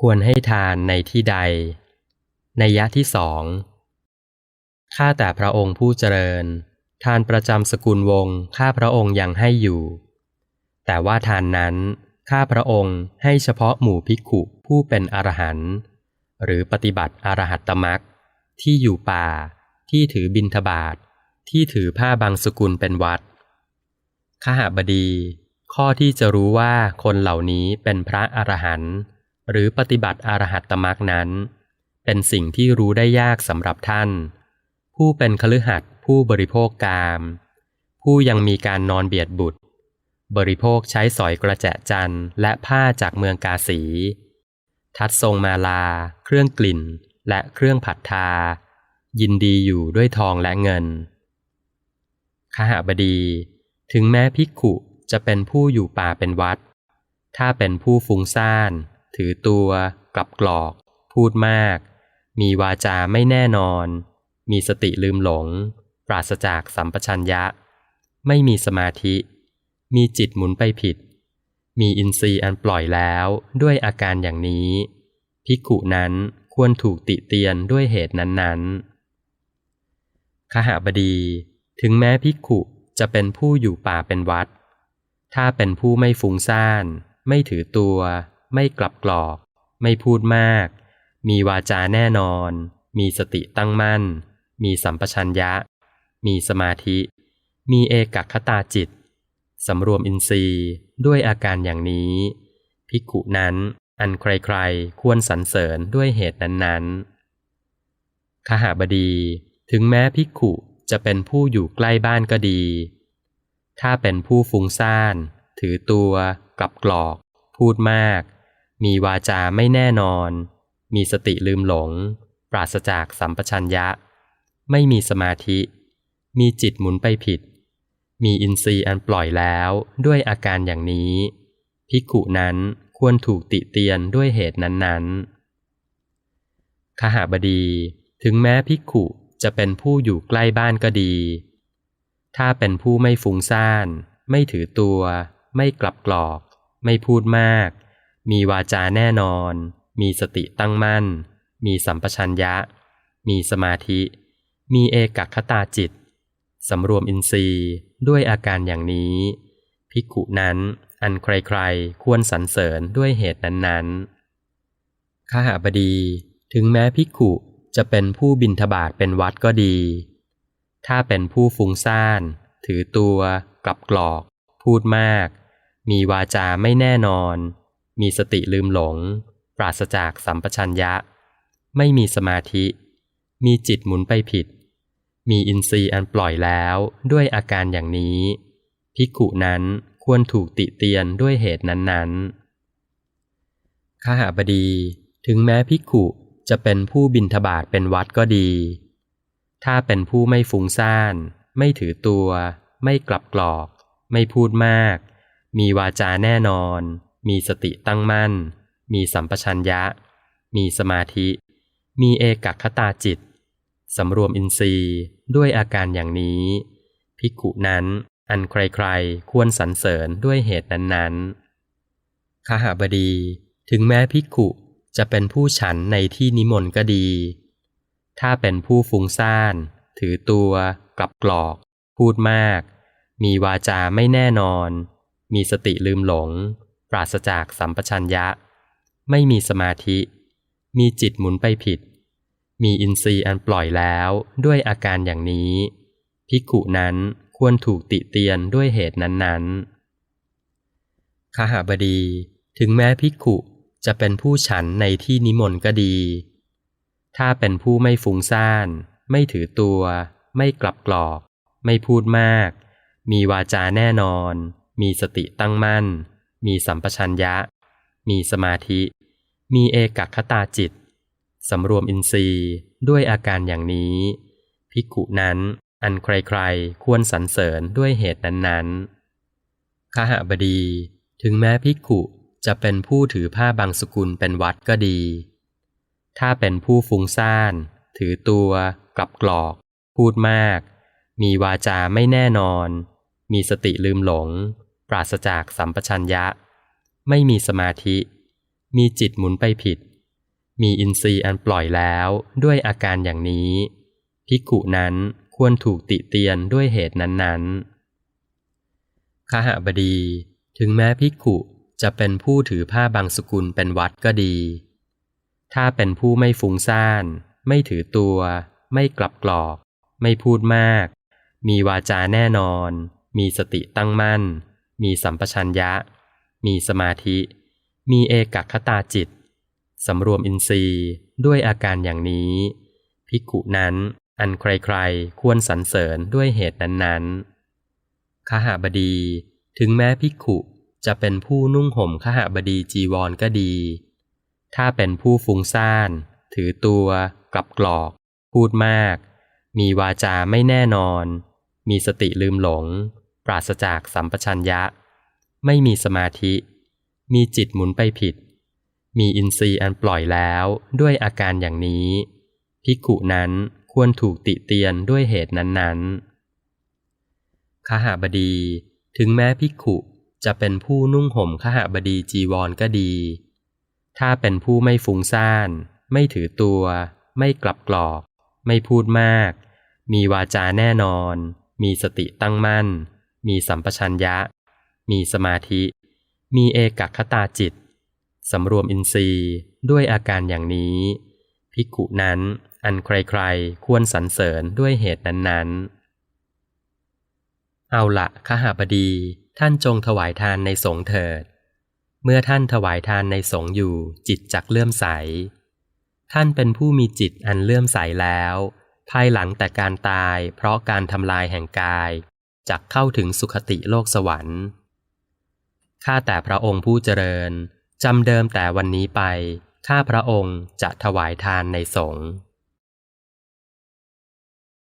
ควรให้ทานในที่ใด ในยะที่สอง ข้าแต่พระองค์ผู้เจริญ ทานประจำสกุลวงศ์ข้าพระองค์ยังให้อยู่ แต่ว่าทานนั้นข้าพระองค์ให้เฉพาะหมู่ภิกขุผู้เป็นอรหันต์หรือปฏิบัติอรหัตตมรรคที่อยู่ป่า ที่ถือบิณฑบาตที่ถือผ้าบางสกุลเป็นวัดขหบดี ข้อที่จะรู้ว่าคนเหล่านี้เป็นพระอรหันต์ หรือปฏิบัติอรหัตตมรรคนั้น เป็นสิ่งที่รู้ได้ยากสำหรับท่าน ผู้เป็นคฤหัสถ์ผู้บริโภคกาม ผู้ยังมีการนอนเบียดบุตร บริโภคใช้สอยกระแจจันและผ้าจากเมืองกาสี ทัดทรงมาลา เครื่องกลิ่น และเครื่องผัดทา ยินดีอยู่ด้วยทองและเงินขหบดี ถึงแม้ภิกขุจะเป็นผู้อยู่ป่าเป็นวัด ถ้าเป็นผู้ฟุ้งซ่าน ถือตัว กลับกรอก พูดมาก มีวาจาไม่แน่นอน มีสติลืมหลง ปราศจากสัมปชัญญะ ไม่มีสมาธิ มีจิตหมุนไปผิด มีอินทรีย์อันปล่อยแล้วด้วยอาการอย่างนี้ภิกุนั้นควรถูกติเตียนด้วยเหตุนั้นๆขหบดี ถึงแม้ภิกุจะเป็นผู้อยู่ป่าเป็นวัด ถ้าเป็นผู้ไม่ฟุ้งซ่าน ไม่ถือตัว ไม่กลับกรอก ไม่พูดมาก มีวาจาแน่นอน มีสติตั้งมั่น มีสัมปชัญญะ มีสมาธิ มีเอกคตาจิต สำรวมอินทรีย์ด้วยอาการอย่างนี้ ภิกขุนั้นอันใครๆ ควรสรรเสริญด้วยเหตุนั้นๆขหาบดี ถึงแม้ภิกขุจะเป็นผู้อยู่ใกล้บ้านก็ดี ถ้าเป็นผู้ฟุ้งซ่าน ถือตัว กลับกรอก พูดมาก มีวาจาไม่แน่นอน มีสติลืมหลง ปราศจากสัมปชัญญะ ไม่มีสมาธิ มีจิตหมุนไปผิด มีอินทรีย์อันปล่อยแล้วด้วยอาการอย่างนี้ภิกุนั้นควรถูกติเตียนด้วยเหตุนั้นๆขหาบดี ถึงแม้ภิกุจะเป็นผู้อยู่ใกล้บ้านก็ดี ถ้าเป็นผู้ไม่ฟุ้งซ่าน ไม่ถือตัว ไม่กลับกรอก ไม่พูดมาก มีวาจาแน่นอน มีสติตั้งมั่น มีสัมปชัญญะ มีสมาธิ มีเอกคตาจิต สำรวมอินทรีย์ด้วยอาการอย่างนี้ ภิกขุนั้นอันใครๆ ควรสรรเสริญด้วยเหตุนั้นๆข้าหาบดีถึงแม้ภิกขุจะเป็นผู้บินทบาทเป็นวัดก็ดี ถ้าเป็นผู้ฟุ้งซ่าน ถือตัว กลับกรอก พูดมาก มีวาจาไม่แน่นอน มีสติลืมหลง ปราศจากสัมปชัญญะ ไม่มีสมาธิ มีจิตหมุนไปผิด มีอินทรีย์อันปล่อยแล้วด้วยอาการอย่างนี้ภิกุนั้นควรถูกติเตียนด้วยเหตุนั้นๆข้าหาบดี ถึงแม้ภิกุจะเป็นผู้บินทบาทเป็นวัดก็ดี ถ้าเป็นผู้ไม่ฟุ้งซ่าน ไม่ถือตัว ไม่กลับกรอก ไม่พูดมาก มีวาจาแน่นอน มีสติตั้งมั่น มีสัมปชัญญะ มีสมาธิ มีเอกคตาจิต สำรวมอินทรีย์ด้วยอาการอย่างนี้ ภิกขุนั้นอันใครๆ ควรสรรเสริญด้วยเหตุนั้นๆขหาบดี ถึงแม้ภิกขุจะเป็นผู้ฉันในที่นิมนต์ก็ดี ถ้าเป็นผู้ฟุ้งซ่าน ถือตัว กลับกรอก พูดมาก มีวาจาไม่แน่นอน มีสติลืมหลง ราศจากสัมปชัญญะ ไม่มีสมาธิ มีจิตหมุนไปผิด มีอินทรีย์อันปล่อยแล้วด้วยอาการอย่างนี้ภิกุนั้นควรถูกติเตียนด้วยเหตุนั้นๆขหาบดี ถึงแม้ภิกุจะเป็นผู้ฉันในที่นิมนต์ก็ดี ถ้าเป็นผู้ไม่ฟุ้งซ่าน ไม่ถือตัว ไม่กลับกรอก ไม่พูดมาก มีวาจาแน่นอน มีสติตั้งมั่น มีสัมปชัญญะ มีสมาธิ มีเอกคตาจิต สำรวมอินทรีย์ด้วยอาการอย่างนี้ ภิกขุนั้นอันใครๆ ควรสรรเสริญด้วยเหตุนั้นๆขหบดี ถึงแม้ภิกขุจะเป็นผู้ถือผ้าบางสกุลเป็นวัดก็ดี ถ้าเป็นผู้ฟุ้งซ่าน ถือตัว กลับกรอก พูดมาก มีวาจาไม่แน่นอน มีสติลืมหลง ปราศจากสัมปชัญญะ ไม่มีสมาธิ มีจิตหมุนไปผิด มีอินทรีย์อันปล่อยแล้วด้วยอาการอย่างนี้ภิกุนั้นควรถูกติเตียนด้วยเหตุนั้นๆขหบดี ถึงแม้ภิกุจะเป็นผู้ถือผ้าบางสกุลเป็นวัดก็ดี ถ้าเป็นผู้ไม่ฟุ้งซ่าน ไม่ถือตัว ไม่กลับกรอก ไม่พูดมาก มีวาจาแน่นอน มีสติตั้งมั่น มีสัมปชัญญะ มีสมาธิ มีเอกคตาจิต สำรวมอินทรีย์ด้วยอาการอย่างนี้ ภิกขุนั้นอันใครๆ ควรสรรเสริญด้วยเหตุนั้นๆขหบดี ถึงแม้ภิกขุจะเป็นผู้นุ่งห่มขหบดีจีวรก็ดี ถ้าเป็นผู้ฟุ้งซ่าน ถือตัว กลับกรอก พูดมาก มีวาจาไม่แน่นอน มีสติลืมหลง ปราศจากสัมปชัญญะ ไม่มีสมาธิ มีจิตหมุนไปผิด มีอินทรีย์อันปล่อยแล้วด้วยอาการอย่างนี้ภิกุนั้นควรถูกติเตียนด้วยเหตุนั้นๆขหาบดี ถึงแม้ภิกุจะเป็นผู้นุ่งห่มขหาบดีจีวรก็ดี ถ้าเป็นผู้ไม่ฟุ้งซ่าน ไม่ถือตัว ไม่กลับกรอก ไม่พูดมาก มีวาจาแน่นอน มีสติตั้งมั่น มีสัมปชัญญะ มีสมาธิ มีเอกคตาจิต สำรวมอินทรีย์ด้วยอาการอย่างนี้ ภิกขุนั้นอันใครๆ ควรสรรเสริญด้วยเหตุนั้นๆ เอาละขหบดีท่านจงถวายทานในสงเถิด เมื่อท่านถวายทานในสงอยู่จิตจักเลื่อมใส ท่านเป็นผู้มีจิตอันเลื่อมใสแล้ว ภายหลังแต่การตายเพราะการทำลายแห่งกาย จักเข้าถึงสุขติโลกสวรรค์ ข้าแต่พระองค์ผู้เจริญจำเดิมแต่วันนี้ไป ข้าพระองค์จะถวายทานในสงฆ์